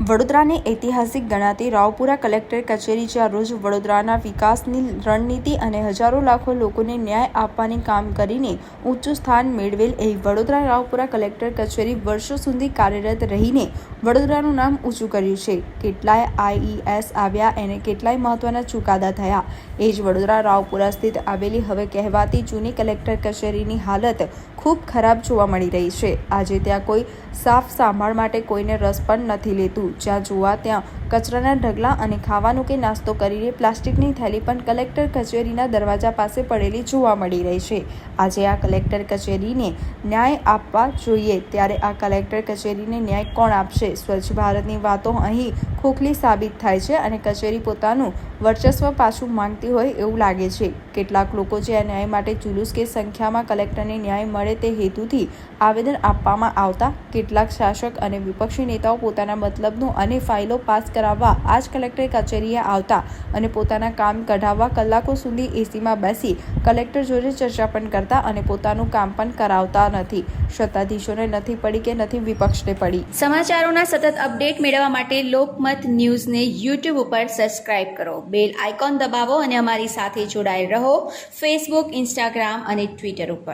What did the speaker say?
વડોદરાની ઐતિહાસિક ગણાતી રાવપુરા કલેક્ટર કચેરી જ્યાં રોજ વડોદરાના વિકાસની રણનીતિ અને હજારો લાખો લોકોને ન્યાય આપવાની કામ કરીને ઊંચું સ્થાન મેળવેલ એવી વડોદરા રાવપુરા કલેક્ટર કચેરી વર્ષો સુધી કાર્યરત રહીને વડોદરાનું નામ ઊંચું કર્યું છે. કેટલાય આઈઈએસ આવ્યા અને કેટલાય મહત્વના ચુકાદા થયા. એ જ વડોદરા રાવપુરા સ્થિત આવેલી હવે કહેવાતી જૂની કલેક્ટર કચેરીની હાલત ખૂબ ખરાબ જોવા મળી રહી છે. આજે ત્યાં કોઈ સાફ સાંભળ માટે કોઈને રસ પણ નથી લેતું. જ્યાં જોવા ત્યાં કચરાના ઢગલા અને ખાવાનું કે નાસ્તો કરીને પ્લાસ્ટિકની થેલી પણ કલેક્ટર કચેરીના દરવાજા પાસે પડેલી જોવા મળી રહી છે. આજે આ કલેક્ટર કચેરીને ન્યાય આપવા જોઈએ ત્યારે આ કલેક્ટર કચેરીને ન્યાય કોણ આપશે? સ્વચ્છ ભારતની વાતો અહીં ખોખલી સાબિત થાય છે અને કચેરી પોતાનું વર્ચસ્વ પાછું માંગતી હોય એવું લાગે છે. કેટલાક લોકો જે આ ન્યાય માટે જુલુસ કે સંખ્યામાં કલેક્ટરને ન્યાય મળે તે હેતુથી આવેદન આપવામાં આવતા કેટલાક શાસક અને વિપક્ષી નેતાઓ પોતાના મતલબનું અને ફાઇલો પાસ કરાવવા આજ કલેક્ટર કચેરીએ આવતા અને પોતાના કામ કઢાવવા કલાકો સુધી એસીમાં બેસી કલેક્ટર જોડે ચર્ચા પણ કરતા અને પોતાનું કામ પણ કરાવતા નથી. સત્તાધીશોને નથી પડી કે નથી વિપક્ષને પડી. સમાચારોના સતત અપડેટ મેળવવા માટે લોકમત ન્યૂઝને યુટ્યુબ ઉપર સબસ્ક્રાઇબ કરો. બેલ આઇકોન દબાવો અને અમારી સાથે જોડાયેલ રહો. ફેસબુક ઇન્સ્ટાગ્રામ અને ટ્વિટર ઉપર.